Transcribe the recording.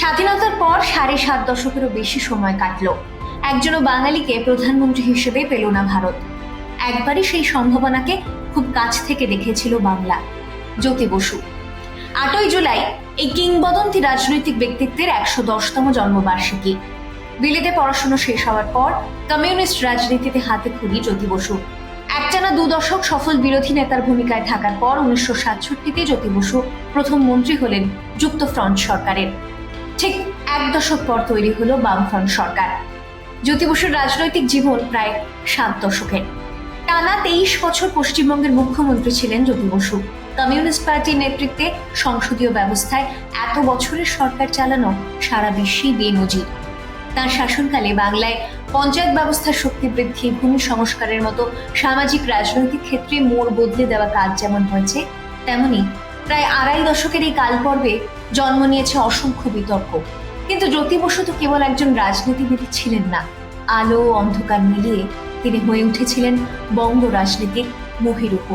স্বাধীনতার পর সাড়ে সাত দশকেরও বেশি সময় কাটল। একজনও বাঙালিকে প্রধানমন্ত্রী হিসেবে পেল না ভারত। একবারই সেই সম্ভাবনাকে খুব কাছ থেকে দেখেছিল বাংলা। জ্যোতি বসু। আটই জুলাই এই কিংবদন্তি রাজনৈতিক ব্যক্তিত্বের একশো দশতম জন্মবার্ষিকী। বিলেতে পড়াশোনা শেষ হওয়ার পর কমিউনিস্ট রাজনীতিতে হাতে খড়ি জ্যোতি বসু। একটানা দু দশক সফল বিরোধী নেতার ভূমিকায় থাকার পর উনিশশো সাতষট্টিতে জ্যোতি বসু প্রথম মন্ত্রী হলেন যুক্তফ্রন্ট সরকারের। ঠিক এক দশক পর তৈরি হলো বামফ্রন্ট সরকার। জ্যোতি বসুর রাজনৈতিক জীবন প্রায় সাত দশকের। টানা তেইশ বছর পশ্চিমবঙ্গের মুখ্যমন্ত্রী ছিলেন জ্যোতি বসু। কমিউনিস্ট পার্টির নেতৃত্বে সংসদীয় ব্যবস্থায় এত বছরের সরকার চালানো সারা বিশ্বেই বেনজির। তার শাসনকালে বাংলায় পঞ্চায়েত ব্যবস্থার শক্তি বৃদ্ধি, ভূমি সংস্কারের মতো সামাজিক রাজনৈতিক ক্ষেত্রে মোড় বদলে দেওয়া কাজ যেমন হয়েছে, তেমনি প্রায় আড়াই দশকের এই কালপর্বে জন্ম নিয়েছে অসংখ্য বিতর্ক। কিন্তু জ্যোতি বসু তো কেবল একজন রাজনীতিবিদ ছিলেন না। আলো অন্ধকার মিলিয়ে তিনি হয়ে উঠেছিলেন বঙ্গ রাজনীতির মহিরূপ